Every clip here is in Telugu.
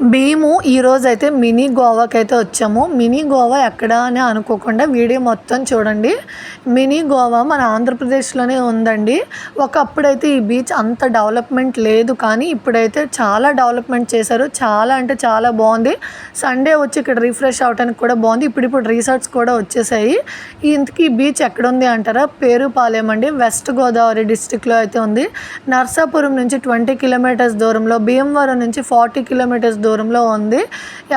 మేము ఈరోజు అయితే మినీ గోవాకి అయితే వచ్చాము. మినీ గోవా ఎక్కడ అని అనుకోకుండా వీడియో మొత్తం చూడండి. మినీ గోవా మన ఆంధ్రప్రదేశ్లోనే ఉందండి. ఒకప్పుడైతే ఈ బీచ్ అంత డెవలప్మెంట్ లేదు కానీ ఇప్పుడైతే చాలా డెవలప్మెంట్ చేశారు. చాలా అంటే చాలా బాగుంది. సండే వచ్చి ఇక్కడ రిఫ్రెష్ అవడానికి కూడా బాగుంది. ఇప్పుడు ఇప్పుడు రిసార్ట్స్ కూడా వచ్చేసాయి. ఇంతకీ ఈ బీచ్ ఎక్కడ ఉంది అంటారా? పేరుపాలెం అండి. వెస్ట్ గోదావరి డిస్టిక్లో అయితే ఉంది. నర్సాపురం నుంచి ట్వంటీ కిలోమీటర్స్ దూరంలో భీమవరం నుంచి ఫార్టీ కిలోమీటర్స్ దూరంలో ఉంది.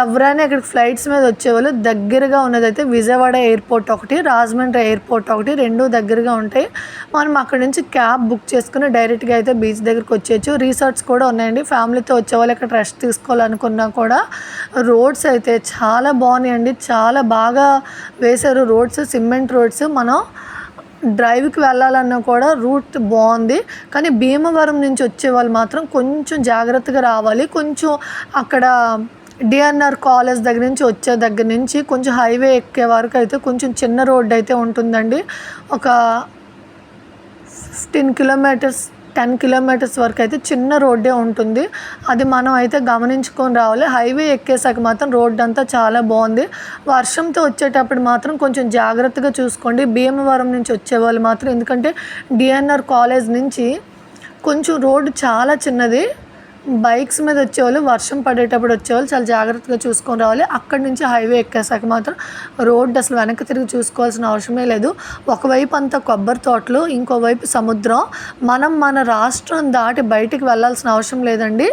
ఎవరైనా ఇక్కడ ఫ్లైట్స్ మీద వచ్చేవాళ్ళు దగ్గరగా ఉన్నదైతే విజయవాడ ఎయిర్పోర్ట్ ఒకటి రాజమండ్రి ఎయిర్పోర్ట్ ఒకటి రెండు దగ్గరగా ఉంటాయి. మనం అక్కడ నుంచి క్యాబ్ బుక్ చేసుకుని డైరెక్ట్గా అయితే బీచ్ దగ్గరికి వచ్చేయచ్చు. రిసార్ట్స్ కూడా ఉన్నాయండి. ఫ్యామిలీతో వచ్చేవాళ్ళు ఇక్కడ రెస్ట్ తీసుకోవాలనుకున్నా కూడా రోడ్స్ అయితే చాలా బాగున్నాయండి. చాలా బాగా వేశారు. రోడ్స్ సిమెంట్ రోడ్స్ మనం డ్రైవ్కి వెళ్ళాలన్నా కూడా రూట్ బాగుంది. కానీ భీమవరం నుంచి వచ్చే వాళ్ళు మాత్రం కొంచెం జాగ్రత్తగా రావాలి. కొంచెం అక్కడ డిఎన్ఆర్ కాలేజ్ దగ్గర నుంచి వచ్చే దగ్గర నుంచి కొంచెం హైవే ఎక్కే వరకు అయితే కొంచెం చిన్న రోడ్డు అయితే ఉంటుందండి. ఒక ఫిఫ్టీన్ కిలోమీటర్స్ టెన్ కిలోమీటర్స్ వరకు అయితే చిన్న రోడ్డే ఉంటుంది. అది మనం అయితే గమనించుకొని రావాలి. హైవే ఎక్కేసాక మాత్రం రోడ్ అంతా చాలా బాగుంది. వర్షంతో వచ్చేటప్పుడు మాత్రం కొంచెం జాగ్రత్తగా చూసుకోండి. భీమవరం నుంచి వచ్చేవాళ్ళు మాత్రం ఎందుకంటే డిఎన్ఆర్ కాలేజ్ నుంచి కొంచెం రోడ్డు చాలా చిన్నది. బైక్స్ మీద వచ్చేవాళ్ళు వర్షం పడేటప్పుడు వచ్చేవాళ్ళు చాలా జాగ్రత్తగా చూసుకొని రావాలి. అక్కడి నుంచి హైవే ఎక్కేసాక మాత్రం రోడ్డు అసలు వెనక్కి తిరిగి చూసుకోవాల్సిన అవసరమే లేదు. ఒకవైపు అంతా కొబ్బరి తోటలు ఇంకోవైపు సముద్రం. మనం మన రాష్ట్రం దాటి బయటికి వెళ్ళాల్సిన అవసరం లేదండి.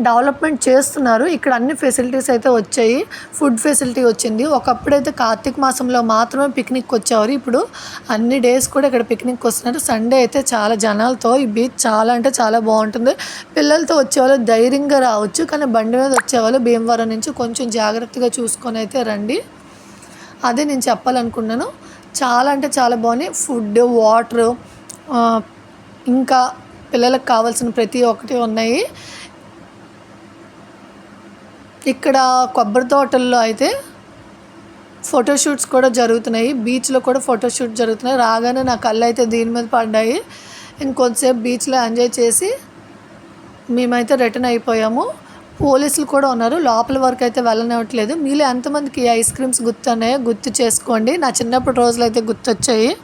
డెవలప్మెంట్ చేస్తున్నారు. ఇక్కడ అన్ని ఫెసిలిటీస్ అయితే వచ్చాయి. ఫుడ్ ఫెసిలిటీ వచ్చింది. ఒకప్పుడైతే కార్తీక మాసంలో మాత్రమే పిక్నిక్ వచ్చేవారు. ఇప్పుడు అన్ని డేస్ కూడా ఇక్కడ పిక్నిక్ వస్తున్నారు. సండే అయితే చాలా జనాలతో ఈ బీచ్ చాలా అంటే చాలా బాగుంటుంది. పిల్లలతో వచ్చేవాళ్ళు ధైర్యంగా రావచ్చు కానీ బండి మీద వచ్చేవాళ్ళు భీమవరం నుంచి కొంచెం జాగ్రత్తగా చూసుకొని అయితే రండి. అదే నేను చెప్పాలనుకున్నాను. చాలా అంటే చాలా బాగున్నాయి. ఫుడ్ వాటర్ ఇంకా పిల్లలకు కావాల్సిన ప్రతి ఒక్కటి ఉన్నాయి. ఇక్కడ కొబ్బరి తోటల్లో అయితే ఫోటోషూట్స్ కూడా జరుగుతున్నాయి. బీచ్లో కూడా ఫోటోషూట్ జరుగుతున్నాయి. రాగానే నా కళ్ళు అయితే దీని మీద పడ్డాయి. ఇంకొంతసేపు బీచ్లో ఎంజాయ్ చేసి మేమైతే రిటర్న్ అయిపోయాము. పోలీసులు కూడా ఉన్నారు. లోపల వరకు అయితే వెళ్ళనివ్వట్లేదు. మీలో ఎంతమందికి ఐస్ క్రీమ్స్ గుర్తున్నాయో గుర్తు చేసుకోండి. నా చిన్నప్పటి రోజులు అయితే గుర్తొచ్చాయి.